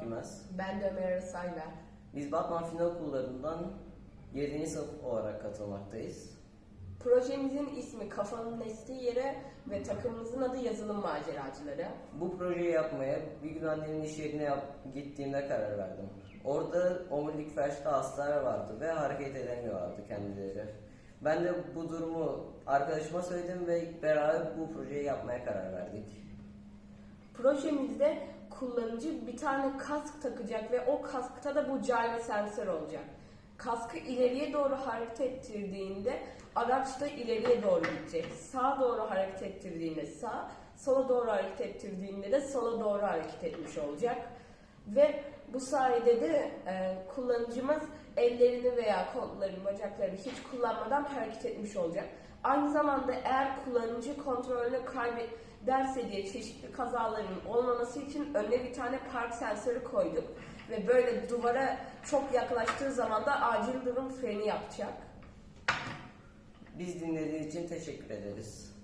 Kümez. Ben de Ömer Arasaylar. Biz Batman Final Okullarından 7. sınıf olarak katılmaktayız. Projemizin ismi Kafanın Estiği Yere ve takımımızın adı Yazılım Maceracıları. Bu projeyi yapmaya bir gün annemin iş yerine yap- gittiğimde karar verdim. Orada omurilik felçli hastalar vardı ve hareket edemiyorlardı kendileri. Ben de bu durumu arkadaşıma söyledim ve beraber bu projeyi yapmaya karar verdik. Projemizde kullanıcı bir tane kask takacak ve o kaskta da bu gyro sensör olacak. Kaskı ileriye doğru hareket ettirdiğinde araç da ileriye doğru gidecek. Sağa doğru hareket ettirdiğinde sağ, sola doğru hareket ettirdiğinde de sola doğru hareket etmiş olacak. Ve bu sayede de e, kullanıcımız ellerini veya kollarını, bacaklarını hiç kullanmadan hareket etmiş olacak. Aynı zamanda eğer kullanıcı kontrolünü kaybederse diye çeşitli kazaların olmaması için önüne bir tane park sensörü koyduk. Ve böyle duvara çok yaklaştığı zaman da acil durum freni yapacak. Biz dinlediğiniz için teşekkür ederiz.